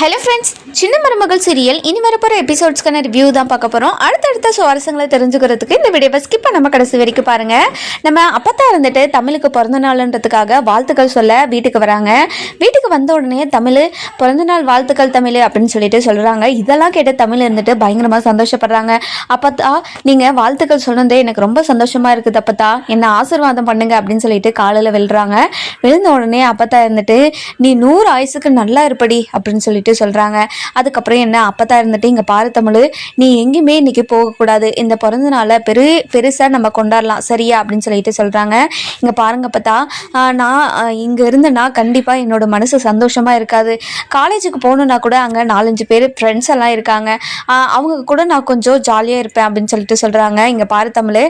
Hello friends சின்ன மருமகள் serial இனி வரப்போகிற எபிசோட்ஸ்க்கான ரிவ்யூ தான் பார்க்க போகிறோம் அடுத்தடுத்த சுவாரஸ்யங்களை தெரிஞ்சுக்கிறதுக்கு இந்த வீடியோவை ஸ்கிப் நம்ம கடைசி வரைக்கும் பாருங்கள் நம்ம அப்பத்தா இருந்துட்டு தமிழுக்கு பிறந்த நாளுன்றதுக்காக வாழ்த்துக்கள் சொல்ல வீட்டுக்கு வராங்க. வீட்டுக்கு வந்த உடனே தமிழ் பிறந்த நாள் வாழ்த்துக்கள் தமிழ் அப்படின்னு சொல்லிட்டு சொல்கிறாங்க இதெல்லாம் கேட்டு தமிழ் இருந்துட்டு பயங்கரமாக சந்தோஷப்படுறாங்க. அப்பத்தா நீங்கள் வாழ்த்துக்கள் சொன்னதே எனக்கு ரொம்ப சந்தோஷமாக இருக்குது அப்பத்தா. என்ன ஆசீர்வாதம் பண்ணுங்க அப்படின்னு சொல்லிட்டு காலையில் விழுறாங்க விழுந்த உடனே அப்பத்தா இருந்துட்டு நீ நூறு ஆயுசுக்கு நல்லா இருப்படி அப்படின்னு சொல்லிட்டு சொல்கிறாங்க அதுக்கப்புறம் என்ன? அப்பத்தா இருந்துட்டு இங்கே பாரு தமிழ் நீ எங்கேயுமே இன்னைக்கு போகக்கூடாது. இந்த பிறந்த நாளை பெரு பெருசாக நம்ம கொண்டாடலாம். சரியா? அப்படின்னு சொல்லிட்டு சொல்கிறாங்க இங்கே பாருங்க பார்த்தா நான் இங்கே இருந்தேன்னா கண்டிப்பாக என்னோட மனசு சந்தோஷமாக இருக்காது. காலேஜுக்கு போகணுன்னா கூட அங்கே நாலஞ்சு பேர் ஃப்ரெண்ட்ஸ் எல்லாம் இருக்காங்க. அவங்க கூட நான் கொஞ்சம் ஜாலியாக இருப்பேன். அப்படின்னு சொல்லிட்டு சொல்கிறாங்க இங்கே பாரு தமிழ்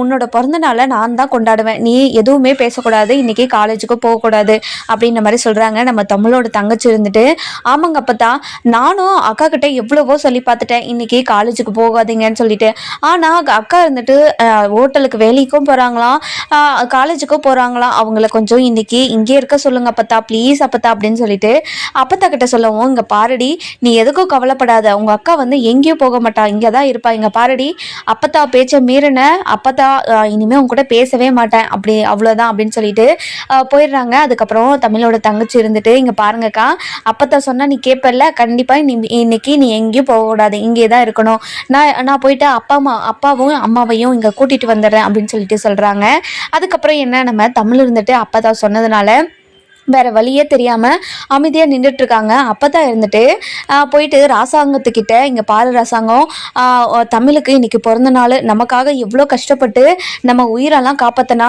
உன்னோட பிறந்த நாளை நான் தான் கொண்டாடுவேன். நீ எதுவுமே பேசக்கூடாது. இன்னைக்கு காலேஜுக்கு போகக்கூடாது. அப்படின்ற மாதிரி சொல்கிறாங்க நம்ம தமிழோட தங்கச்சி இருந்துட்டு ஆமாங்க அப்பத்தா நானும் அக்கா கிட்ட எவ்வளவோ சொல்லி பார்த்துட்டேன். இன்னைக்கு காலேஜுக்கு போகாதீங்கன்னு சொல்லிட்டு. ஆனால் அக்கா இருந்துட்டு ஹோட்டலுக்கு வேலைக்கும் போகிறாங்களாம் காலேஜுக்கும் போகிறாங்களாம் அவங்கள கொஞ்சம் இன்னைக்கு இங்கே இருக்க சொல்லுங்க அப்பத்தா ப்ளீஸ் அப்பத்தா அப்படின்னு சொல்லிட்டு அப்பத்தா கிட்ட சொல்லவும் இங்கே பாரடி நீ எதுக்கும் கவலைப்படாத. உங்கள் அக்கா வந்து எங்கேயும் போக மாட்டா. இங்கே தான் இருப்பா. இங்கே பாரடி அப்பத்தா பேச்சை மீறின அப்பத்தா இனிமேல் இனிமே உங்க கூட பேசவே மாட்டேன். அப்படி அவ்வளோதான் அப்படின்னு சொல்லிட்டு போயிடுறாங்க. அதுக்கப்புறம் தமிழோட தங்கச்சி இருந்துட்டு இங்கே பாருங்கக்கா அப்பத்தா சொன்னா நீ கேட்பல கண்டிப்பாக நீ இன்னைக்கு நீ எங்கேயும் போகக்கூடாது இங்கே தான் இருக்கணும். நான் நான் போயிட்டு அப்பா அம்மா அப்பாவும் அம்மாவையும் இங்கே கூட்டிகிட்டு வந்துடுறேன் அப்படின்னு சொல்லிட்டு சொல்கிறாங்க அதுக்கப்புறம் என்ன நம்ம தமிழ் இருந்துட்டு அப்பா சொன்னதுனால வேற வழியே தெரியாம அமைதியா நின்றுட்டு இருக்காங்க அப்பதான் இருந்துட்டு போயிட்டு ராசாங்கத்துக்கிட்ட இங்க பாரு ராசாங்கம் தமிழுக்கு இன்னைக்கு பிறந்த நாள். நமக்காக எவ்வளோ கஷ்டப்பட்டு நம்ம உயிரெல்லாம் காப்பாற்றினா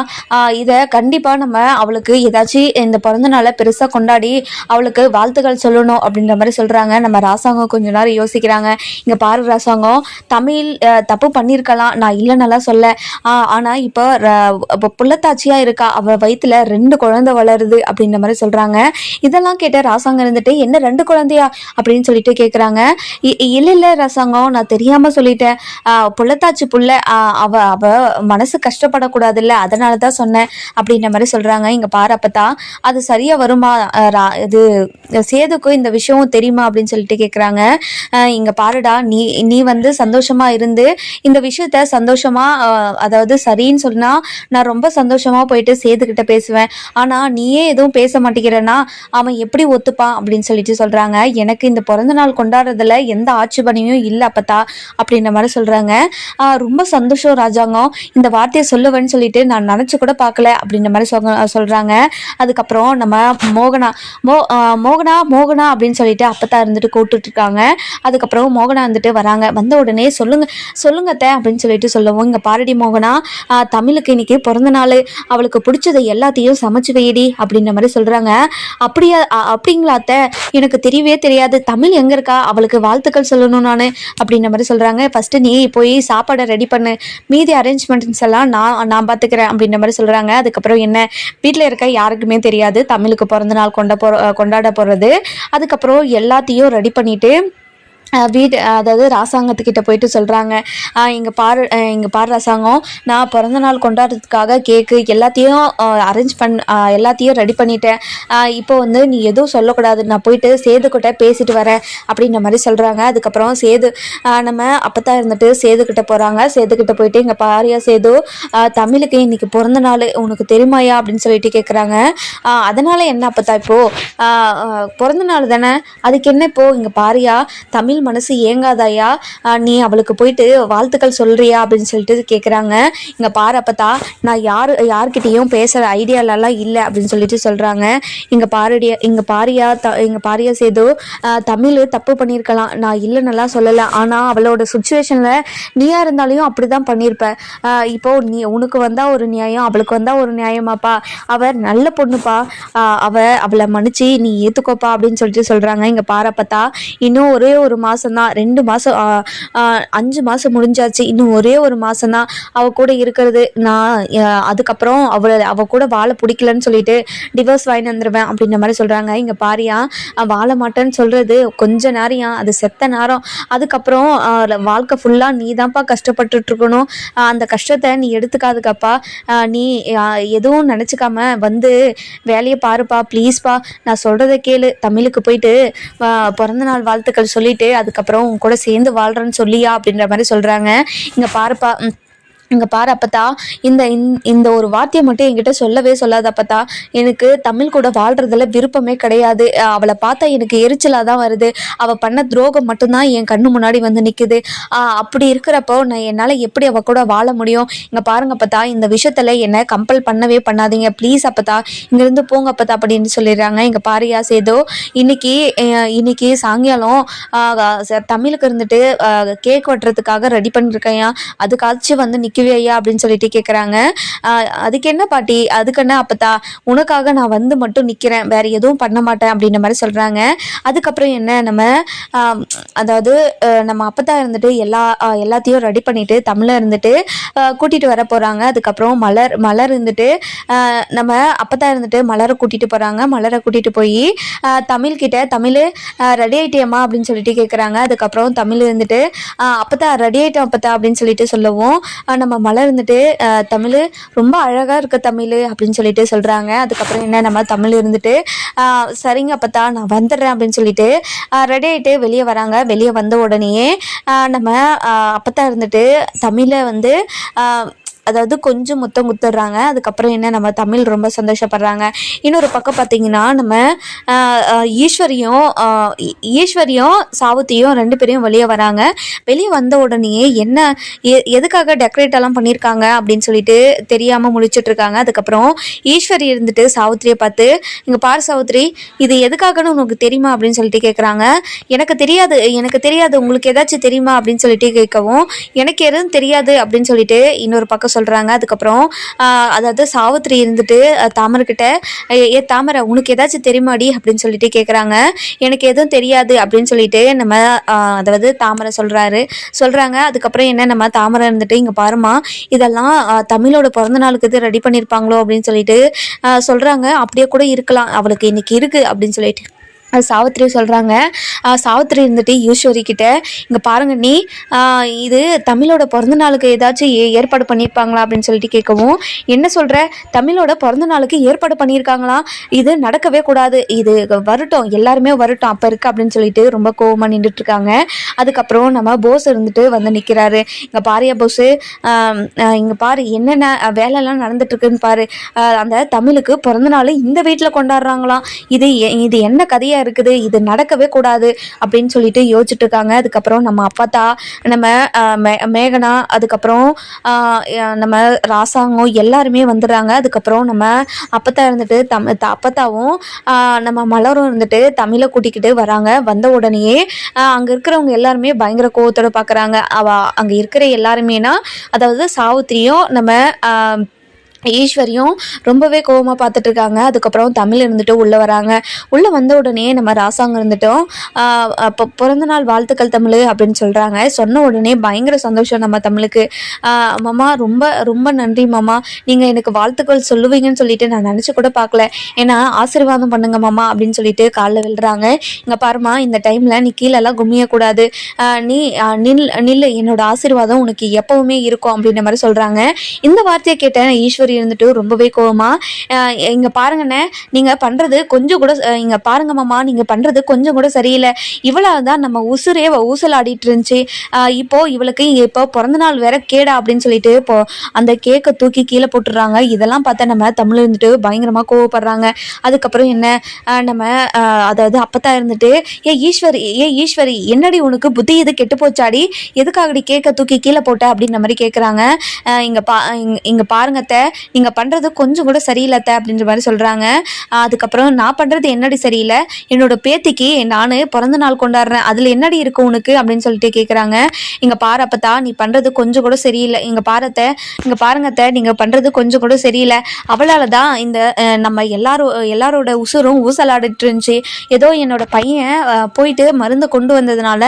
இதை கண்டிப்பா நம்ம அவளுக்கு ஏதாச்சும் இந்த பிறந்த நாளை பெருசா கொண்டாடி அவளுக்கு வாழ்த்துக்கள் சொல்லணும் அப்படின்ற மாதிரி சொல்றாங்க. நம்ம ராசாங்கம் கொஞ்ச நேரம் யோசிக்கிறாங்க. இங்க பாரு ராசாங்கம் தமிழ் தப்பு பண்ணியிருக்கலாம் நான் இல்லைன்னெல்லாம் சொல்ல. ஆனால் ஆனா இப்போ ர- இப்போ புள்ளத்தாச்சியா இருக்கா? அவ வயிற்றுல ரெண்டு குழந்தை வளருது அப்படின்ற மாதிரி சொல்றாங்க. இதெல்லாம் கேட்ட ராசாங்கம் இருந்துட்டு என்ன ரெண்டு குழந்தையா? அப்படின்னு சொல்லிட்டு கேக்குறாங்க. இ- இல்ல இல்ல ராசாங்கம் நான் தெரியாம சொல்லிட்டேன். ஆஹ், புள்ளத்தாச்சி புள்ள அவ அவ மனசு கஷ்டப்படக்கூடாதுல்ல அதனால தான் சொன்னேன் அப்படின்ற மாதிரி சொல்றாங்க. இங்க பாரு அப்பத்தா அது சரியா வருமா? ரா- இது சேதுக்கும் இந்த விஷயம் தெரியுமா? அப்படின்னு சொல்லிட்டு கேக்குறாங்க. இங்க பாருடா நீ நீ வந்து சந்தோஷமா இருந்து இந்த விஷயத்த சந்தோஷமா அதாவது சரின்னு சொன்னா நான் ரொம்ப சந்தோஷமா போயிட்டு சேதுக்கிட்ட பேசுவேன். ஆனா நீயே எதுவும் பேச மாட்டேங்கிறேன்னா அவன் எப்படி ஒத்துப்பான் அப்படின்னு சொல்லிட்டு சொல்றாங்க. எனக்கு இந்த பிறந்த நாள் கொண்டாடுறதுல எந்த ஆட்சேபனையும் இல்லை அப்பத்தா அப்படின்ற மாதிரி சொல்றாங்க. ரொம்ப சந்தோஷம் ராஜாங்கம். இந்த வார்த்தையை சொல்லுவேன்னு சொல்லிட்டு நான் நினைச்சு கூட பார்க்கல அப்படின்ற மாதிரி சொங்க சொல்றாங்க. அதுக்கப்புறம் நம்ம மோகனா மோ மோகனா மோகனா அப்படின்னு சொல்லிட்டு அப்பத்தா இருந்துட்டு கூப்பிட்டுட்டு இருக்காங்க. அதுக்கப்புறம் மோகனா வந்துட்டு வராங்க. வந்த உடனே சொல்லுங்க சொல்லுங்கத்த அப்படின்னு சொல்லிட்டு சொல்லவும் இங்க பாரடி மோகனா தமிழுக்கு இன்னைக்கு பிறந்த நாள் அவளுக்கு பிடிச்சதை எல்லாத்தையும் சமைச்சு வைடி அப்படின்ற மாதிரி சொல்றாங்க. அப்படியா அப்படிங்களா அத்தை? எனக்கு தெரியவே தெரியாது. தமிழ் எங்கே இருக்கா? அவளுக்கு வாழ்த்துக்கள் சொல்லணும் நான் அப்படின்ற மாதிரி சொல்கிறாங்க ஃபஸ்ட்டு நீ போய் சாப்பாடை ரெடி பண்ணு. மீதி அரேஞ்ச்மெண்ட்ஸ் எல்லாம் நான் நான் பார்த்துக்கிறேன் அப்படின்ற மாதிரி சொல்கிறாங்க அதுக்கப்புறம் என்ன? வீட்டில் இருக்க யாருக்குமே தெரியாது. தமிழுக்கு பிறந்த நாள் கொண்ட போ கொண்டாட போகிறது அதுக்கப்புறம் எல்லாத்தையும் ரெடி பண்ணிவிட்டு வீடு அதாவது ராசாங்கத்துக்கிட்ட போயிட்டு சொல்கிறாங்க இங்கே பாரு இங்கே பாரு ராசாங்கம் நான் பிறந்த நாள் கொண்டாடுறதுக்காக கேக்கு எல்லாத்தையும் அரேஞ்ச் பண் எல்லாத்தையும் ரெடி பண்ணிட்டேன். இப்போ வந்து நீ எதுவும் சொல்லக்கூடாது நான் போயிட்டு சேதுக்கிட்ட பேசிட்டு வரேன் அப்படின்ற மாதிரி சொல்கிறாங்க அதுக்கப்புறம் சேது நம்ம அப்போ இருந்துட்டு சேதுக்கிட்ட போகிறாங்க சேதுக்கிட்ட போயிட்டு இங்கே பாரியா சேது தமிழுக்கு இன்னைக்கு பிறந்த நாள் உனக்கு தெரியுமாயா அப்படின்னு சொல்லிட்டு கேட்குறாங்க அதனால் என்ன அப்பத்தா இப்போது பிறந்த நாள் தானே அதுக்கு என்ன இப்போது இங்கே பாரியா தமிழ் மனசு ஏங்காதாயா? நீ அவளுக்கு போயிட்டு வாழ்த்துக்கள் சொல்றியா அப்படின்னு சொல்லிட்டு கேட்குறாங்க இங்கே பாரு அப்பத்தா நான் யார் யார்கிட்டயும் பேசுகிற ஐடியாலலாம் இல்லை அப்படின்னு சொல்லிட்டு சொல்கிறாங்க இங்கே பாரடியா இங்கே பாரியா த இங்கே பாரியா சேது தமிழ் தப்பு பண்ணியிருக்கலாம் நான் இல்லைன்னெல்லாம் சொல்லலை. ஆனால் அவளோட சுச்சுவேஷனில் நீயா இருந்தாலையும் அப்படி தான் பண்ணியிருப்ப இப்போது இப்போ நீ உனக்கு வந்தால் ஒரு நியாயம் அவளுக்கு வந்தால் ஒரு நியாயமாப்பா. அவள் நல்ல பொண்ணுப்பா. அவள் அவ அவளை மன்னிச்சு நீ ஏற்றுக்கோப்பா அப்படின்னு சொல்லிட்டு சொல்கிறாங்க இங்கே பாரப்பத்தா இன்னும் ஒரே ஒரு மாதம் மாதம் தான் ரெண்டு மாதம் அஞ்சு மாதம் முடிஞ்சாச்சு. இன்னும் ஒரே ஒரு மாதம் தான் கூட இருக்கிறது. நான் அதுக்கப்புறம் அவளை அவள் கூட வாழ பிடிக்கலன்னு சொல்லிட்டு டிவோர்ஸ் வாங்கி வந்துடுவேன் அப்படின்ற மாதிரி சொல்கிறாங்க இங்கே பாரியா வாழ மாட்டேன்னு சொல்கிறது கொஞ்ச நேரம் அது செத்த நேரம். அதுக்கப்புறம் வாழ்க்கை ஃபுல்லாக நீ தான்ப்பா கஷ்டப்பட்டுட்ருக்கணும் அந்த கஷ்டத்தை நீ எடுத்துக்காதுக்கப்பா நீ எதுவும் நினச்சிக்காம வந்து வேலையை பாருப்பா ப்ளீஸ்ப்பா நான் சொல்கிறத கேளு. தமிழுக்கு போயிட்டு அஹ், பிறந்த நாள் வாழ்த்துக்கள் சொல்லிட்டு அதுக்கப்புறம் உன் கூட சேர்ந்து வாழ்கிறேன்னு சொல்லியா அப்படின்ற மாதிரி சொல்கிறாங்க இங்கே பாருப்பா இங்கே பாரு அப்பத்தா இந்த இந்த- இந்த ஒரு வார்த்தையை மட்டும் என்கிட்ட சொல்லவே சொல்லாத அப்பத்தா. எனக்கு தமிழ் கூட வாழ்றதுல விருப்பமே கிடையாது. அவளை பார்த்தா எனக்கு எரிச்சலாக தான் வருது. அவள் பண்ண துரோகம் மட்டும்தான் என் கண்ணு முன்னாடி வந்து நிற்குது அப்படி இருக்கிறப்போ நான் என்னால் எப்படி அவள் கூட வாழ முடியும்? இங்கே பாருங்க அப்பத்தா இந்த விஷயத்தில் என்னை கம்பல் பண்ணவே பண்ணாதீங்க. ப்ளீஸ் அப்பத்தா இங்கேருந்து போங்க அப்பத்தா அப்படின்னு சொல்லிடுறாங்க. இங்கே பாரியா சேதோ. இன்னைக்கு இன்னைக்கு சாயங்காலம் ச- தமிழுக்கு இருந்துட்டு கேக் வெட்டுறதுக்காக ரெடி பண்ணிருக்கையா அதுக்காச்சும் வந்து நிற்கவே ஐயா அப்படின்னு சொல்லிட்டு கேட்குறாங்க அதுக்கு என்ன பாட்டி? அதுக்கு என்ன அப்பத்தா? உனக்காக நான் வந்து மட்டும் நிற்கிறேன் வேற எதுவும் பண்ண மாட்டேன் அப்படின்ற மாதிரி சொல்கிறாங்க அதுக்கப்புறம் என்ன? நம்ம அதாவது நம்ம அப்பத்தா இருந்துட்டு எல்லா எல்லாத்தையும் ரெடி பண்ணிட்டு தமிழை இருந்துட்டு கூட்டிகிட்டு வர போகிறாங்க அதுக்கப்புறம் மலர் மலர் இருந்துட்டு நம்ம அப்பத்தா இருந்துட்டு மலரை கூட்டிகிட்டு போகிறாங்க மலரை கூட்டிகிட்டு போய் தமிழ்கிட்ட தமிழ் ரெடி ஆயிட்டியம்மா அப்படின்னு சொல்லிட்டு கேட்குறாங்க அதுக்கப்புறம் தமிழ் இருந்துட்டு அப்பத்தா ரெடி ஆகிட்டோம் அப்பத்தா அப்படின்னு சொல்லிட்டு சொல்லவும். நம்ம நம்ம மலர்ந்துட்டு தமிழ் ரொம்ப அழகாக இருக்க தமிழ் அப்படின்னு சொல்லிட்டு சொல்கிறாங்க அதுக்கப்புறம் என்ன நம்ம தமிழ் இருந்துட்டு சரிங்க அப்போ தான் நான் வந்துடுறேன் அப்படின்னு சொல்லிட்டு ரெடி ஆகிட்டு வெளியே வராங்க. வெளியே வந்த உடனேயே நம்ம அப்போ தான் இருந்துட்டு தமிழை வந்து அதாவது கொஞ்சம் முத்தம் குத்துடுறாங்க அதுக்கப்புறம் என்ன நம்ம தமிழ் ரொம்ப சந்தோஷப்படுறாங்க. இன்னொரு பக்கம் பார்த்தீங்கன்னா நம்ம ஈஸ்வரியும் ஈஸ்வரியும் சாவுத்தியும் ரெண்டு பேரையும் வெளியே வராங்க. வெளியே வந்த உடனேயே என்ன எ- எதுக்காக டெக்கரேட் எல்லாம் பண்ணியிருக்காங்க அப்படின்னு சொல்லிட்டு தெரியாமல் முடிச்சுட்ருக்காங்க அதுக்கப்புறம் ஈஸ்வரி இருந்துட்டு சாவுத்திரியை பார்த்து இங்கே பார் சாவுத்திரி இது எதுக்காகன்னு உனக்கு தெரியுமா? அப்படின்னு சொல்லிட்டு கேட்குறாங்க எனக்கு தெரியாது எனக்கு தெரியாது. உங்களுக்கு ஏதாச்சும் தெரியுமா? அப்படின்னு சொல்லிட்டு கேட்கவும் எனக்கு எதுவும் தெரியாது. அப்படின்னு சொல்லிட்டு இன்னொரு பக்கம் சொல்கிறாங்க அதுக்கப்புறம் அதாவது சாவித்திரி இருந்துட்டு அஹ், தாமரைக்கிட்ட "ஏ- தாமரை உனக்கு ஏதாச்சும் தெரியுமாடி? அப்படின்னு சொல்லிட்டு கேட்குறாங்க எனக்கு எதுவும் தெரியாது. அப்படின்னு சொல்லிட்டு நம்ம அதாவது தாமரை சொல்கிறாரு சொல்கிறாங்க அதுக்கப்புறம் என்ன? நம்ம தாமரை இருந்துட்டு இங்கே பாருமா இதெல்லாம் தமிழோட பிறந்த நாளுக்கு இது ரெடி பண்ணியிருப்பாங்களோ அப்படின்னு சொல்லிட்டு சொல்கிறாங்க அப்படியே கூட இருக்கலாம். அவளுக்கு இன்னைக்கு இருக்குது அப்படின்னு சொல்லிட்டு. சாவித்திரி சொல்கிறாங்க சாவித்திரி இருந்துட்டு ஈஸ்வரி கிட்ட இங்கே பாருங்க நீ இது தமிழோட பிறந்த நாளுக்கு ஏதாச்சும் ஏ- ஏற்பாடு பண்ணியிருப்பாங்களா அப்படின்னு சொல்லிட்டு கேட்கவும் என்ன சொல்கிற தமிழோட பிறந்த நாளுக்கு ஏற்பாடு பண்ணியிருக்காங்களா இது நடக்கவே கூடாது. இது வரட்டும். எல்லாருமே வரட்டும். அப்போ இருக்குது அப்படின்னு சொல்லிட்டு ரொம்ப கோவமாக நின்றுட்டு இருக்காங்க. அதுக்கப்புறம் நம்ம போஸ் இருந்துட்டு வந்து நிற்கிறாரு இங்கே பாரியா போஸு. இங்கே பாரு. என்னென்ன வேலைலாம் நடந்துட்டு பாரு. அந்த தமிழுக்கு பிறந்த நாள் இந்த வீட்டில் கொண்டாடுறாங்களாம். இது எ- இது என்ன கதையாக இருக்குது இது நடக்கவே கூடாது அப்படின்னு சொல்லிட்டு யோசிச்சுட்டு இருக்காங்க அதுக்கப்புறம் நம்ம அப்பத்தா நம்ம மே மேகனா அதுக்கப்புறம் நம்ம ராசாங்கம் எல்லாருமே வந்துடுறாங்க. அதுக்கப்புறம் நம்ம அப்பத்தா இருந்துட்டு தம் த- அப்பத்தாவும் நம்ம மலரும் இருந்துட்டு தமிழை கூட்டிக்கிட்டு வராங்க. வந்த உடனேயே அங்கே இருக்கிறவங்க எல்லாருமே பயங்கர கோவத்தோடு பார்க்குறாங்க அவ அங்கே இருக்கிற எல்லாருமேனா அதாவது சாவுத்திரியும் நம்ம ஈஸ்வரியும் ரொம்பவே கோவமாக பார்த்துட்டு இருக்காங்க அதுக்கப்புறம் தமிழ் இருந்துட்டு உள்ளே வராங்க. உள்ளே வந்த உடனே நம்ம ராசாங்க இருந்துட்டோம். இப்போ அப்போ பிறந்த நாள் வாழ்த்துக்கள் தமிழ் அப்படின்னு சொல்கிறாங்க சொன்ன உடனே பயங்கர சந்தோஷம் நம்ம தமிழுக்கு. மாமா ரொம்ப ரொம்ப நன்றி மாமா. நீங்கள் எனக்கு வாழ்த்துக்கள் சொல்லுவீங்கன்னு சொல்லிட்டு நான் நினச்சி கூட பார்க்கல. ஏன்னா ஆசீர்வாதம் பண்ணுங்க மாமா அப்படின்னு சொல்லிட்டு காலில் விழுறாங்க. இங்கே பாருமா இந்த டைமில் நீ கீழெல்லாம் கும்மியக்கூடாது நீ நில் நில் நில்லு. என்னோட ஆசீர்வாதம் உனக்கு எப்பவுமே இருக்கும் அப்படின்ற மாதிரி சொல்கிறாங்க இந்த வார்த்தையை கேட்ட ஈஸ்வரி இருந்துட்டு ரொம்பவே கோவமா இங்கே இங்க பாருங்கண்ணே நீங்க பண்றது கொஞ்சம் கூட இங்கே இங்க பாருங்க மாமா நீங்க பண்றது கொஞ்சம் கூட சரியில்லை. இவ்வளவு தான் நம்ம உசுரே வ- ஊசலாடிட்டு இருந்துச்சு. இப்போது இப்போ இவளுக்கு இப்போ பிறந்த நாள் வேற கேடா அப்படின்னு சொல்லிட்டு இப்போ அந்த கேக்கை தூக்கி கீழே போட்டுடுறாங்க இதெல்லாம் பார்த்தா நம்ம தமிழ் இருந்துட்டு பயங்கரமா கோவப்படுறாங்க. அதுக்கப்புறம் என்ன? நம்ம அதாவது அப்பத்தா இருந்துட்டு ஏ ஈஸ்வரி ஏ ஈஸ்வரி என்னடி உனக்கு புத்தி இது கெட்டு போச்சாடி? எதுக்காகடி கேக்கை தூக்கி கீழே போட்ட? அப்படின்ற மாதிரி கேட்குறாங்க இங்கே பா இங்க- இங்க நீங்கள் பண்ணுறது கொஞ்சம் கூட சரியில்லை அப்படின்ற மாதிரி சொல்கிறாங்க அதுக்கப்புறம் நான் பண்ணுறது என்னடி சரியில்லை? என்னோட பேத்திக்கு நான் பிறந்த நாள் கொண்டாடுறேன். அதில் என்னடி இருக்கும் உனக்கு? அப்படின்னு சொல்லிட்டு கேட்குறாங்க இங்கே பாரப்பத்தா நீ பண்ணுறது கொஞ்சம் கூட சரியில்லை. இங்கே பாரத்தை இங்கே பாருங்கத்த நீங்கள் பண்ணுறது கொஞ்சம் கூட சரியில்லை. அவளால் தான் இந்த நம்ம எல்லாரும் எல்லாரோட உசுரும் ஊசலாடிட்டு இருந்துச்சு. ஏதோ என்னோட பையன் போயிட்டு மருந்தை கொண்டு வந்ததுனால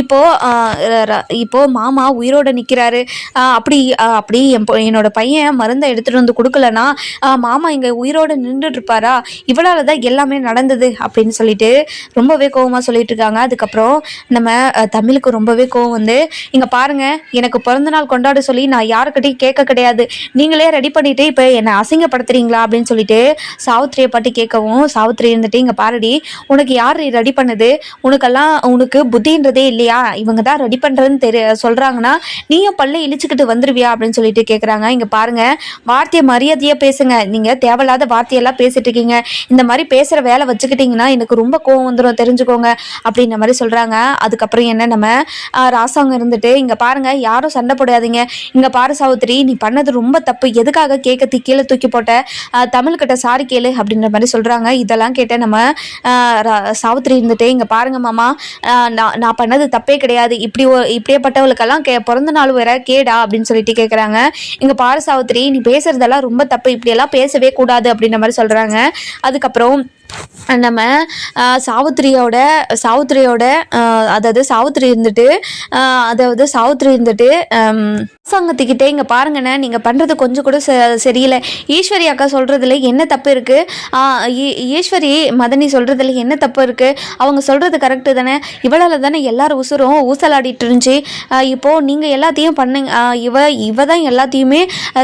இப்போ இப்போது இப்போ மாமா உயிரோட நிற்கிறாரு அப்படி அப்படி என் என்னோட பையன் மருந்தை எடுத்துகிட்டு வந்து கொடுக்கலனா மாமா இங்கே உயிரோடு நின்றுட்டு இருப்பாரா இவளால் தான் எல்லாமே நடந்தது அப்படின்னு சொல்லிட்டு ரொம்பவே கோவமாக சொல்லிட்டு இருக்காங்க. அதுக்கப்புறம் நம்ம தமிழுக்கு ரொம்பவே கோவம் வந்து இங்கே பாருங்க எனக்கு பிறந்த நாள் கொண்டாட சொல்லி நான் யாருக்கிட்டையும் கேட்க கிடையாது. நீங்களே ரெடி பண்ணிட்டு இப்போ என்னை அசிங்கப்படுத்துறீங்களா? அப்படின்னு சொல்லிட்டு சாவித்திரியை பாட்டி கேட்கவும் சாவித்திரி இருந்துட்டு இங்கே பாருடி உனக்கு யார் ரெடி பண்ணுது? உனக்கெல்லாம் உனக்கு புத்தின்றதே இல்லையா? இவங்க தான் ரெடி பண்ணுறதுன்னு தெரிய சொல்கிறாங்கன்னா நீயும் பல்ல இழிச்சுக்கிட்டு வந்துருவியா? அப்படின்னு சொல்லிட்டு கேட்குறாங்க இங்கே பாருங்க வார்த்தையை மரியாதையாக பேசுங்க. நீங்கள் தேவையில்லாத வார்த்தையெல்லாம் பேசிட்டு இருக்கீங்க இந்த மாதிரி பேசுகிற வேலை வச்சுக்கிட்டிங்கன்னா எனக்கு ரொம்ப கோவம் வந்துடும் தெரிஞ்சுக்கோங்க. அப்படின்ற மாதிரி சொல்கிறாங்க அதுக்கப்புறம் என்ன நம்ம ராசாங்கம் ராசாங்க இருந்துட்டு இங்கே பாருங்க யாரும் சண்டை போடாதீங்க. இங்கே பாரு சாவித்திரி நீ பண்ணது ரொம்ப தப்பு. எதுக்காக கேட்க கீழே தூக்கி போட்ட? தமிழ்கிட்ட சாரி கேளு அப்படின்ற மாதிரி சொல்கிறாங்க இதெல்லாம் கேட்ட நம்ம ரா- சாவித்திரி இருந்துட்டு இங்கே பாருங்க மாமா நான் நான் பண்ணது தப்பே கிடையாது. இப்படி ஒ- இப்படியேப்பட்டவளுக்கெல்லாம் கே பிறந்த நாள் வேற கேடா அப்படின்னு சொல்லிட்டு கேட்குறாங்க இங்கே பாரு சாவித்திரி நீ பேசுறதெல்லாம் ரொம்ப தப்பு. இப்படியெல்லாம் பேசவே கூடாது அப்படின்ற மாதிரி சொல்கிறாங்க அதுக்கப்புறம் நம்ம சாவித்திரியோட சாவித்திரியோட அதாவது சாவித்திரி இருந்துட்டு அதாவது சாவித்திரி இருந்துட்டு சங்கத்துக்கிட்டே இங்கே பாருங்கண்ணே நீங்கள் பண்ணுறது கொஞ்சம் கூட ச- சரியில்லை. ஈஸ்வரி அக்கா சொல்கிறதுல என்ன தப்பு இருக்குது ஈஸ்வரி மதனி சொல்கிறதுல என்ன தப்பு இருக்குது அவங்க சொல்கிறது கரெக்டு தானே? இவளால் தானே எல்லாரும் உசுரும் ஊசலாடிட்டு இருந்துச்சு. இப்போது நீங்கள் எல்லாத்தையும் பண்ணுங்க இவ இவ தான் எல்லாத்தையுமே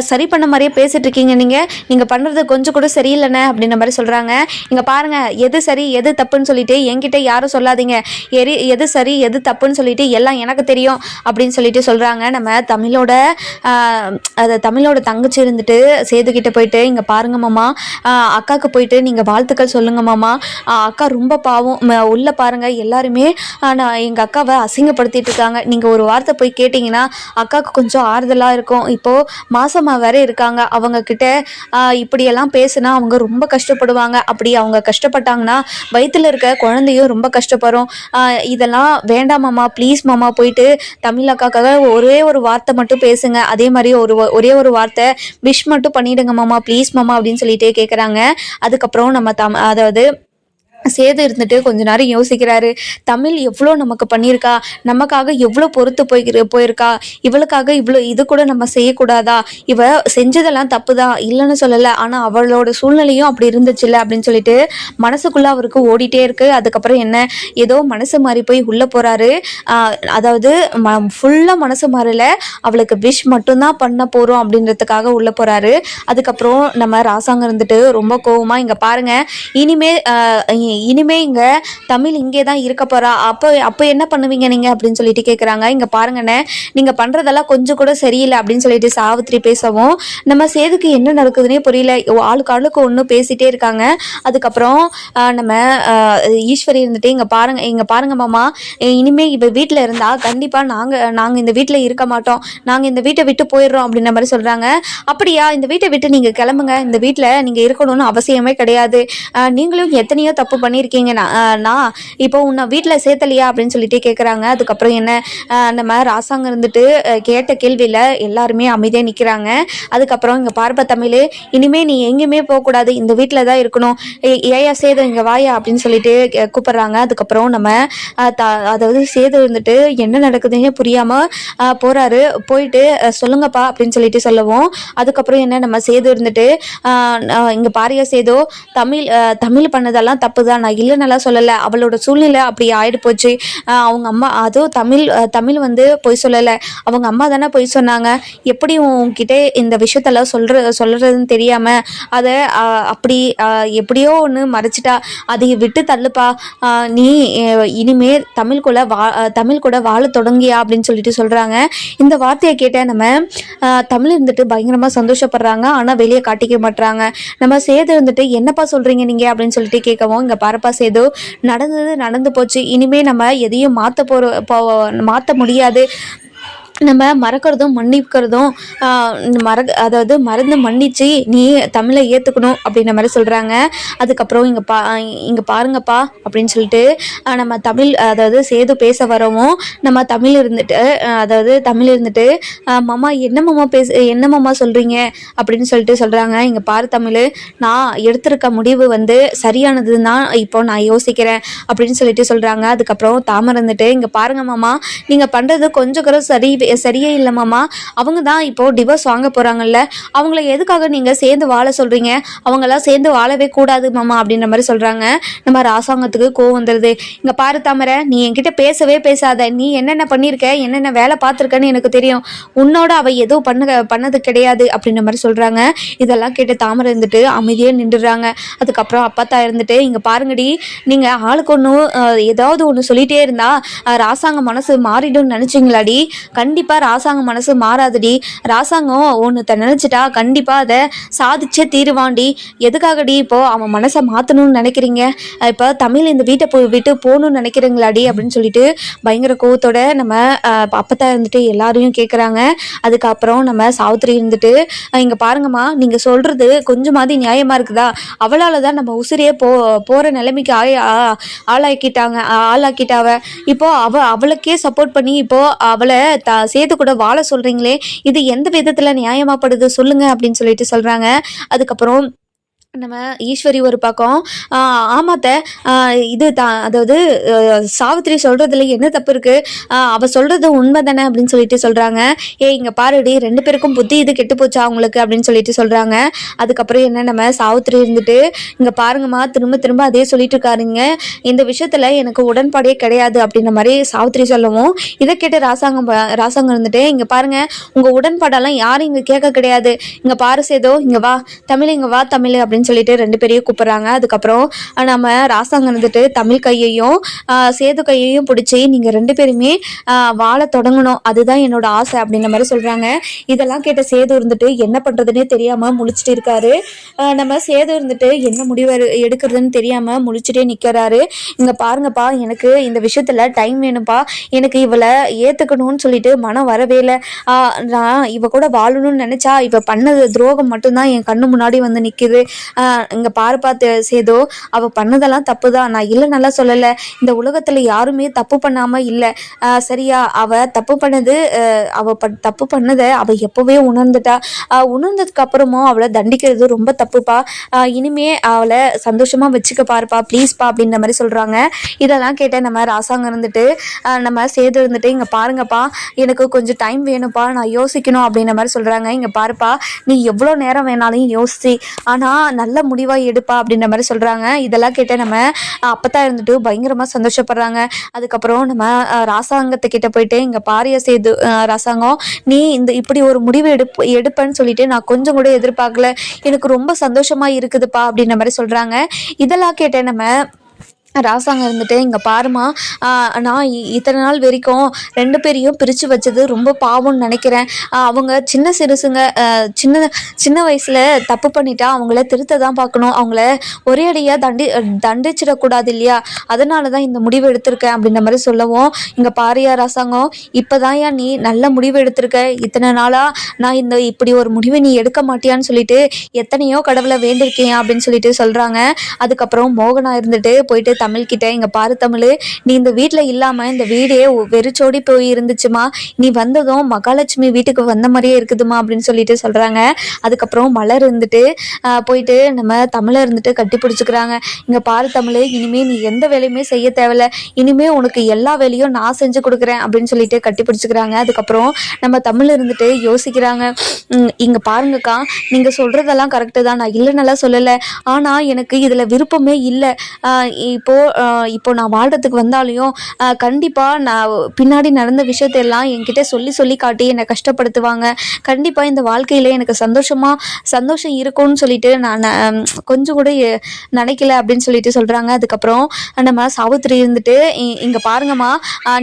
சரி பண்ண மாதிரியே பேசிகிட்டு இருக்கீங்க நீங்கள் நீங்கள் பண்ணுறது கொஞ்சம் கூட சரியில்லைண்ணே அப்படின்ற மாதிரி சொல்கிறாங்க இங்கே பாருங்க எது சரி எது தப்புன்னு சொல்லிட்டு என்கிட்ட யாரும் சொல்லாதீங்க. எரி எது சரி எது தப்புன்னு சொல்லிட்டு எல்லாம் எனக்கு தெரியும் அப்படின்னு சொல்லிட்டு சொல்கிறாங்க நம்ம தமிழோட அதை தமிழோட தங்கச்சி இருந்துட்டு சேதுக்கிட்ட போயிட்டு இங்கே பாருங்க மாமா அக்காவுக்கு போயிட்டு நீங்கள் வாழ்த்துக்கள் சொல்லுங்க மாமா. அக்கா ரொம்ப பாவம். உள்ளே உள்ள பாருங்க எல்லாருமே நான் எங்கள் அக்காவை அசிங்கப்படுத்திட்டு இருக்காங்க. நீங்கள் ஒரு வார்த்தை போய் கேட்டிங்கன்னா அக்காவுக்கு கொஞ்சம் ஆறுதலாக இருக்கும். இப்போது மாசமா வேற இருக்காங்க. அவங்க கிட்ட இப்படியெல்லாம் பேசுனா அவங்க ரொம்ப கஷ்டப்படுவாங்க. அப்படி அவங்க கஷ்டப்பட்டாங்கன்னா வயித்துல இருக்க குழந்தையும் ரொம்ப கஷ்டப்படும். இதெல்லாம் வேண்டாம் மாமா ப்ளீஸ் மாமா போயிட்டு தமிழ் அக்காக்காக ஒரே ஒரு வார்த்தை மட்டும் பேசுங்க. அதே மாதிரி ஒரு ஒரே ஒரு வார்த்தை விஷ் மட்டும் பண்ணிடுங்க மாமா ப்ளீஸ் மாமா அப்படின்னு சொல்லிட்டு கேட்குறாங்க அதுக்கப்புறம் நம்ம தம் அதாவது சேது இருந்துட்டு கொஞ்ச நேரம் யோசிக்கிறாரு. தமிழ் எவ்வளோ நமக்கு பண்ணியிருக்கா? நமக்காக எவ்வளோ பொறுத்து போய் போயிருக்கா? இவளுக்காக இவ்வளோ இது கூட நம்ம செய்யக்கூடாதா? இவ செஞ்சதெல்லாம் தப்பு தான் இல்லைன்னு சொல்லலை. ஆனால் அவளோட சூழ்நிலையும் அப்படி இருந்துச்சுல்ல அப்படின்னு சொல்லிட்டு மனசுக்குள்ளே அவருக்கு ஓடிட்டே இருக்கு. அதுக்கப்புறம் என்ன? ஏதோ மனசு மாறி போய் உள்ளே போகிறாரு அதாவது ம ஃபுல்லாக மனசு மாறல. அவளுக்கு விஷ் மட்டும்தான் பண்ண போகிறோம் அப்படின்றதுக்காக உள்ளே போகிறாரு அதுக்கப்புறம் நம்ம ராசாங்க இருந்துட்டு ரொம்ப கோவமாக இங்கே பாருங்க. இனிமே இனிமே இங்கே தமிழ் இங்கே தான் இருக்க போகிறா அப்போ அப்போ என்ன பண்ணுவீங்க நீங்கள் அப்படின்னு சொல்லிட்டு கேட்குறாங்க இங்கே பாருங்கண்ணே நீங்கள் பண்ணுறதெல்லாம் கொஞ்சம் கூட சரியில்லை அப்படின்னு சொல்லிட்டு சாவித்திரி பேசவும். நம்ம சேதுக்கு என்ன நடக்குதுன்னே புரியல. ஆளுக்கு ஆளுக்கு ஒன்றும் பேசிட்டே இருக்காங்க. அதுக்கப்புறம் நம்ம ஈஸ்வரி இருந்துட்டு இங்கே பாருங்க இங்கே பாருங்க மாமா. இனிமே இப்போ வீட்டில் இருந்தால் கண்டிப்பாக நாங்கள் நாங்கள் இந்த வீட்டில் இருக்க மாட்டோம். நாங்கள் இந்த வீட்டை விட்டு போயிடுறோம் அப்படின்ற மாதிரி சொல்கிறாங்க அப்படியா இந்த வீட்டை விட்டு நீங்கள் கிளம்புங்க. இந்த வீட்டில் நீங்கள் இருக்கணும்னு அவசியமே கிடையாது. நீங்களும் எத்தனையோ தப்பு பண்ணியிருக்கீங்கன்னா நான் இப்போ உன்னை வீட்டில் சேர்த்தலையா அப்படின்னு சொல்லிட்டு கேட்குறாங்க அதுக்கப்புறம் என்ன நம்ம ராசாங்க இருந்துட்டு கேட்ட கேள்வியில் எல்லாருமே அமைதியாக நிற்கிறாங்க அதுக்கப்புறம் இங்கே பார்ப்ப தமிழ் இனிமே நீ எங்கேயுமே போகக்கூடாது இந்த வீட்டில் தான் இருக்கணும். ஏ- ஏயா சேது இங்கே வாயா அப்படின்னு சொல்லிட்டு கே- அதுக்கப்புறம் நம்ம த அதாவது சேது இருந்துட்டு என்ன நடக்குதுன்னு புரியாமல் போகிறாரு போயிட்டு சொல்லுங்கப்பா அப்படின்னு சொல்லிட்டு சொல்லுவோம். அதுக்கப்புறம் என்ன நம்ம சேது இருந்துட்டு இங்கே பாரியா சேதோ தமிழ் தமிழ் பண்ணதெல்லாம் தப்பு தான் நான் இல்லைன்னெல்லாம் சொல்லலை. அவளோட சூழ்நிலை அப்படி ஆயிடு போச்சு. அவங்க அம்மா அதுவும் தமிழ் தமிழ் வந்து பொய் சொல்லலை. அவங்க அம்மா தானே பொய் சொன்னாங்க. எப்படி உங்ககிட்ட இந்த விஷயத்தெல்லாம் சொல்ற சொல்கிறதுன்னு தெரியாமல் அதை அப்படி எப்படியோ ஒன்று மறைச்சிட்டா. அதை விட்டு தள்ளுப்பா. நீ இனிமே தமிழ் கூட வா தமிழ் கூட வாழ தொடங்கியா அப்படின்னு சொல்லிட்டு சொல்கிறாங்க இந்த வார்த்தையை கேட்ட நம்ம தமிழ் இருந்துட்டு பயங்கரமாக சந்தோஷப்படுறாங்க. ஆனால் வெளியே காட்டிக்க மாட்றாங்க. நம்ம சேது இருந்துட்டு என்னப்பா சொல்கிறீங்க நீங்கள் அப்படின்னு சொல்லிட்டு கேட்கவும் இங்கே பரப்பா ஏதோ நடந்தது நடந்து போச்சு. இனிமே நம்ம எதையும் மாற்ற போகிற மாற்ற முடியாது. நம்ம மறக்கிறதும் மன்னிக்கிறதும் மற அதாவது மறந்து மன்னிச்சு நீ தமிழை ஏற்றுக்கணும் அப்படின்ற மாதிரி சொல்கிறாங்க அதுக்கப்புறம் இங்கே பா இங்கே பாருங்கப்பா அப்படின்னு சொல்லிட்டு நம்ம தமிழ் அதாவது சேது பேச வரவும் நம்ம தமிழ் இருந்துட்டு அதாவது தமிழ் இருந்துட்டு மாமா என்ன மாமா பேச என்ன மாமா சொல்கிறீங்க அப்படின்னு சொல்லிட்டு சொல்கிறாங்க இங்கே பாரு தமிழ் நான் எடுத்திருக்க முடிவு வந்து சரியானது தான் இப்போ நான் யோசிக்கிறேன் அப்படின்னு சொல்லிட்டு சொல்கிறாங்க அதுக்கப்புறம் தாமரை இருந்துட்டு இங்கே பாருங்க மாமா நீங்கள் பண்ணுறது கொஞ்சம் கூட சரி சரியே இல்லை மாமா. அவங்க தான் இப்போது டிவோர்ஸ் வாங்க போகிறாங்கல்ல அவங்கள எதுக்காக நீங்கள் சேர்ந்து வாழ சொல்கிறீங்க அவங்களாம் சேர்ந்து வாழவே கூடாது மாமா அப்படின்ற மாதிரி சொல்கிறாங்க நம்ம ராசாங்கத்துக்கு கோவம் வந்துடுது இங்கே பாரு தாமரை நீ என்கிட்ட பேசவே பேசாத. நீ என்னென்ன பண்ணியிருக்க என்னென்ன வேலை பார்த்துருக்கன்னு எனக்கு தெரியும். உன்னோட அவள் எதுவும் பண்ண பண்ணது கிடையாது அப்படின்ற மாதிரி சொல்கிறாங்க இதெல்லாம் கேட்டு தாமரை இருந்துட்டு அமைதியாக நின்றுடுறாங்க அதுக்கப்புறம் அப்பத்தா இருந்துட்டு இங்கே பாருங்கடி நீங்கள் ஆளுக்கு ஒன்று ஏதாவது ஒன்று சொல்லிகிட்டே இருந்தால் ராசாங்க மனசு மாறிடும்னு நினச்சிங்களாடி. கண்டிப்பாக கண்டிப்பாக ராசாங்க மனசு மாறாதுடி. ராசாங்கம் ஒன்று நினச்சிட்டா கண்டிப்பாக அதை சாதிச்சே தீருவாண்டி எதுக்காகடி இப்போது அவன் மனசை மாற்றணும்னு நினைக்கிறீங்க? இப்போ தமிழ் இந்த வீட்டை போய் விட்டு போகணும்னு நினைக்கிறீங்களாடி அப்படின்னு சொல்லிட்டு பயங்கர கோவத்தோட நம்ம அப்பத்தா இருந்துட்டு எல்லாரையும் கேட்குறாங்க அதுக்கப்புறம் நம்ம சாவித்திரி இருந்துட்டு இங்கே பாருங்கம்மா நீங்கள் சொல்கிறது கொஞ்சமாவது நியாயமாக இருக்குதா? அவளால் தான் நம்ம உசிரியே போ போகிற நிலைமைக்கு ஆய ஆ- ஆளாக்கிட்டாங்க ஆளாக்கிட்டாவ. இப்போ அவ அவளுக்கே சப்போர்ட் பண்ணி இப்போ அவளை த சேர்த்து கூட வாழ சொல்கிறீங்களே இது எந்த விதத்தில் நியாயமாப்படுது? சொல்லுங்க அப்படின்னு சொல்லிட்டு சொல்கிறாங்க அதுக்கப்புறம் நம்ம ஈஸ்வரி ஒரு பக்கம். ஆமாத்த. இது தான் அதாவது சாவித்திரி சொல்கிறதுல என்ன தப்பு இருக்குது அவள் சொல்கிறது உண்மை தானே அப்படின்னு சொல்லிட்டு சொல்கிறாங்க ஏ இங்கே பாருடி ரெண்டு பேருக்கும் புத்தி இது கெட்டு போச்சா அவங்களுக்கு அப்படின்னு சொல்லிட்டு சொல்கிறாங்க அதுக்கப்புறம் என்ன நம்ம சாவித்திரி இருந்துட்டு இங்கே பாருங்கம்மா திரும்ப திரும்ப அதே சொல்லிட்டு இருக்காருங்க. இந்த விஷயத்தில் எனக்கு உடன்பாடே கிடையாது அப்படின்ற மாதிரி சாவித்திரி சொல்லவும் இதை கேட்டு ராசாங்கம் ராசாங்கம் இருந்துட்டு இங்கே பாருங்க உங்கள் உடன்பாடெல்லாம் யாரும் இங்கே கேட்க கிடையாது. இங்கே பாரு சேதோ இங்கே வா தமிழ் இங்கே வா தமிழ் அப்படின்னு சொல்லிட்டு ரெண்டு பேரையும் கூப்பிட்றாங்க. அதுக்கப்புறம் நம்ம ராசாங்கம் இருந்துட்டு தமிழ் கையையும் சேது கையையும் பிடிச்சி நீங்கள் ரெண்டு பேருமே வாழ தொடங்கணும். அதுதான் என்னோட ஆசை அப்படின்ற மாதிரி சொல்கிறாங்க இதெல்லாம் கேட்ட சேது இருந்துட்டு என்ன பண்ணுறதுனே தெரியாமல் முழிச்சிட்டு இருக்காரு. நம்ம சேது இருந்துட்டு என்ன முடிவு எடுக்கிறதுன்னு தெரியாமல் முழிச்சிட்டே நிற்கிறாரு இங்கே பாருங்கப்பா எனக்கு இந்த விஷயத்தில் டைம் வேணும்ப்பா. எனக்கு இவளை ஏற்றுக்கணும்னு சொல்லிட்டு மனம் வரவே இல்லை. நான் இவ கூட வாழணும்னு நினச்சா இவ பண்ணது துரோகம் மட்டும்தான் என் கண்ணு முன்னாடி வந்து நிற்கிது இங்கே பாரு பார்த்து சேதோ அவள் பண்ணதெல்லாம் தப்பு தான் நான் இல்லை நல்லா சொல்லலை. இந்த உலகத்தில் யாருமே தப்பு பண்ணாமல் இல்லை. சரியா அவள் தப்பு பண்ணது அவள் அவ ப தப்பு பண்ணதை அவள் எப்போவே உணர்ந்துட்டா. உணர்ந்ததுக்கு அப்புறமும் அவளை தண்டிக்கிறது ரொம்ப தப்புப்பா. இனிமே அவளை சந்தோஷமாக வச்சுக்க பாருப்பா. ப்ளீஸ்ப்பா அப்படின்ற மாதிரி சொல்கிறாங்க இதெல்லாம் கேட்ட நம்ம ராசாங்க இருந்துட்டு நம்ம சேது இருந்துட்டு இங்கே பாருங்கப்பா எனக்கு கொஞ்சம் டைம் வேணும்ப்பா. நான் யோசிக்கணும் அப்படின்ற மாதிரி சொல்கிறாங்க இங்கே பாருப்பா நீ எவ்வளோ நேரம் வேணாலும் யோசி. ஆனால் நல்ல முடிவாக எடுப்பா அப்படின்ற மாதிரி சொல்கிறாங்க இதெல்லாம் கேட்ட நம்ம அப்பத்தான் இருந்துட்டு பயங்கரமாக சந்தோஷப்படுறாங்க. அதுக்கப்புறம் நம்ம அஹ், ராசாங்கத்துக்கிட்ட போயிட்டு இங்கே பாரிய சேது ராசாங்கம். நீ இந்த இப்படி ஒரு முடிவு எடுப்பு எடுப்பேன்னு சொல்லிட்டு நான் கொஞ்சம் கூட எதிர்பார்க்கல. எனக்கு ரொம்ப சந்தோஷமாக இருக்குதுப்பா அப்படின்ற மாதிரி சொல்கிறாங்க இதெல்லாம் கேட்ட நம்ம ராசாங்க இருந்துட்டு இங்கே பாருமா நான் இ- இத்தனை நாள் வரைக்கும் ரெண்டு பேரையும் பிரித்து வச்சது ரொம்ப பாவம்னு நினைக்கிறேன். அவங்க சின்ன சிறுசுங்க சின்ன சின்ன வயசில் தப்பு பண்ணிட்டா அவங்கள திருத்த தான் பார்க்கணும். அவங்கள ஒரே அடியாக தண்டி தண்டிச்சிடக்கூடாது இல்லையா? அதனால தான் இந்த முடிவு எடுத்திருக்கேன் அப்படின்ற மாதிரி சொல்லவும் இங்கே பாரியா ராசாங்கம் இப்போ நீ நல்ல முடிவு எடுத்திருக்க? இத்தனை நாளாக நான் இந்த இப்படி ஒரு முடிவை நீ எடுக்க மாட்டியான்னு சொல்லிட்டு எத்தனையோ கடவுளை வேண்டியிருக்கேன் அப்படின்னு சொல்லிட்டு சொல்கிறாங்க அதுக்கப்புறம் மோகனா இருந்துட்டு போயிட்டு தமிழ்கிட்ட இங்கே பாரு தமிழ் நீ இந்த வீட்டில் இல்லாமல் இந்த வீடே வெறிச்சோடி போய் இருந்துச்சுமா? நீ வந்ததும் மகாலட்சுமி வீட்டுக்கு வந்த மாதிரியே இருக்குதுமா? அப்படின்னு சொல்லிட்டு சொல்கிறாங்க அதுக்கப்புறம் மலர் இருந்துட்டு போயிட்டு நம்ம தமிழை இருந்துட்டு கட்டி பிடிச்சிக்கிறாங்க. இங்கே பாரு தமிழ் இனிமே நீ எந்த வேலையுமே செய்ய தேவையில்ல. இனிமே உனக்கு எல்லா வேலையும் நான் செஞ்சு கொடுக்குறேன். அப்படின்னு சொல்லிட்டு கட்டி பிடிச்சிக்கிறாங்க. அதுக்கப்புறம் நம்ம தமிழ் இருந்துட்டு யோசிக்கிறாங்க. இங்கே இங்க பாருங்கக்கா நீங்க சொல்றதெல்லாம் கரெக்டு தான். நான் இல்லைன்னெல்லாம் சொல்லலை. ஆனா எனக்கு இதுல விருப்பமே இல்லை. இப்போது இப்போ நான் வாழ்கிறதுக்கு வந்தாலையும் கண்டிப்பாக நான் பின்னாடி நடந்த விஷயத்தையெல்லாம் என்கிட்ட சொல்லி சொல்லி காட்டி என்னை கஷ்டப்படுத்துவாங்க. கண்டிப்பாக இந்த வாழ்க்கையில் எனக்கு சந்தோஷமாக சந்தோஷம் இருக்கும்னு சொல்லிட்டு நான் ந- கொஞ்சம் கூட நினைக்கல அப்படின்னு சொல்லிட்டு சொல்கிறாங்க அதுக்கப்புறம் நம்ம சாவித்திரி இருந்துட்டு "இ- பாருங்கம்மா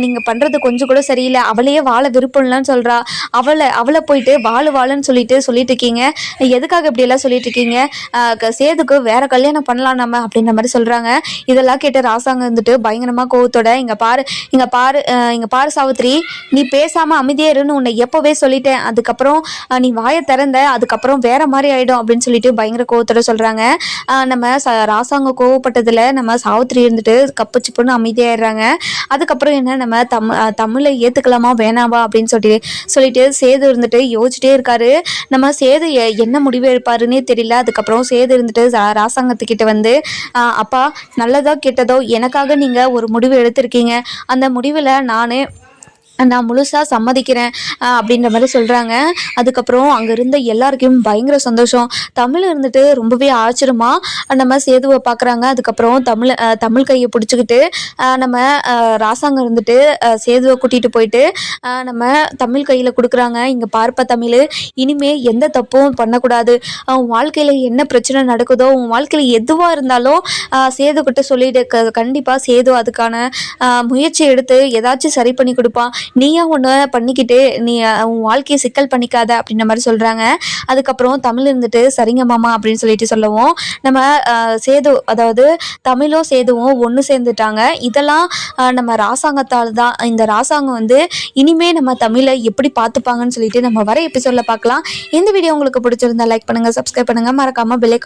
நீங்கள் பண்ணுறது கொஞ்சம் கூட சரியில்லை. அவளையே வாழ விருப்பம் இல்லைன்னு சொல்கிறா அவளை அவளை போயிட்டு வாழு வாழுன்னு சொல்லிட்டு சொல்லிட்டு இருக்கீங்க. எதுக்காக இப்படியெல்லாம் சொல்லிட்டு இருக்கீங்க? க- சேதுக்கு வேற கல்யாணம் பண்ணலாம் நம்ம அப்படின்ற மாதிரி சொல்கிறாங்க இதெல்லாம் இதெல்லாம் கேட்ட ராசாங்க வந்துட்டு பயங்கரமாக கோவத்தோட இங்கே பாரு இங்கே பாரு அஹ் இங்க பாரு சாவித்ரி நீ பேசாமல் அமைதியே இருன்னு உன்னை எப்போவே சொல்லிட்டேன். அதுக்கப்புறம் நீ வாயை திறந்த அதுக்கப்புறம் வேற மாதிரி ஆயிடும் அப்படின்னு சொல்லிட்டு பயங்கர கோவத்தோட சொல்கிறாங்க நம்ம ச ராசாங்க கோவப்பட்டதில் நம்ம சாவித்ரி இருந்துட்டு கப்பு சிப்புன்னு அமைதியாயிடுறாங்க அதுக்கப்புறம் என்ன நம்ம தம் தமிழை ஏற்றுக்கலாமா வேணாவா அப்படின்னு சொல்லிட்டு சொல்லிட்டு சேது இருந்துட்டு யோசிச்சுட்டே இருக்காரு. நம்ம சேது எ- என்ன முடிவு எடுப்பாருன்னே தெரியல. அதுக்கப்புறம் சேது இருந்துட்டு ராசாங்கத்துக்கிட்ட வந்து அப்பா நல்லதாக கெட்டதோ எனக்காக நீங்கள் ஒரு முடிவு எடுத்திருக்கீங்க. அந்த முடிவில் நான் நான் முழுசாக சம்மதிக்கிறேன் அப்படின்ற மாதிரி சொல்கிறாங்க அதுக்கப்புறம் அங்கே இருந்த எல்லாருக்கும் பயங்கர சந்தோஷம். தமிழ் இருந்துட்டு ரொம்பவே ஆச்சரியமாக நம்ம சேதுவை பார்க்குறாங்க அதுக்கப்புறம் தமிழ் தமிழ் கையை பிடிச்சிக்கிட்டு நம்ம ராசாங்கம் ராசாங்க இருந்துட்டு சேதுவை கூட்டிகிட்டு போயிட்டு நம்ம தமிழ் கையில் கொடுக்குறாங்க. இங்கே பார்ப்ப தமிழ் இனிமே எந்த தப்பும் பண்ணக்கூடாது. உன் வாழ்க்கையில் என்ன பிரச்சனை நடக்குதோ உன் வாழ்க்கையில் எதுவாக இருந்தாலும் சேது கிட்ட சொல்லிட்டு க கண்டிப்பாக சேது அதுக்கான முயற்சி எடுத்து ஏதாச்சும் சரி பண்ணி கொடுப்பான். நீயா ஒன்று பண்ணிக்கிட்டு நீ உன் வாழ்க்கையை சிக்கல் பண்ணிக்காத அப்படின்ற மாதிரி சொல்கிறாங்க அதுக்கப்புறம் தமிழ் இருந்துட்டு சரிங்க மாமா அப்படின்னு சொல்லிட்டு சொல்லவும் நம்ம சேது அதாவது தமிழும் சேதுவும் ஒன்று சேர்ந்துட்டாங்க. இதெல்லாம் நம்ம ராசாங்கத்தால் தான் இந்த ராசாங்கம் வந்து இனிமே நம்ம தமிழை எப்படி பார்த்துப்பாங்கன்னு சொல்லிட்டு நம்ம வர எபிசோடில் பார்க்கலாம். இந்த வீடியோ உங்களுக்கு பிடிச்சிருந்தா லைக் பண்ணுங்கள் சப்ஸ்கிரைப் பண்ணுங்கள் மறக்காமல் பெல்லைக்கனையும்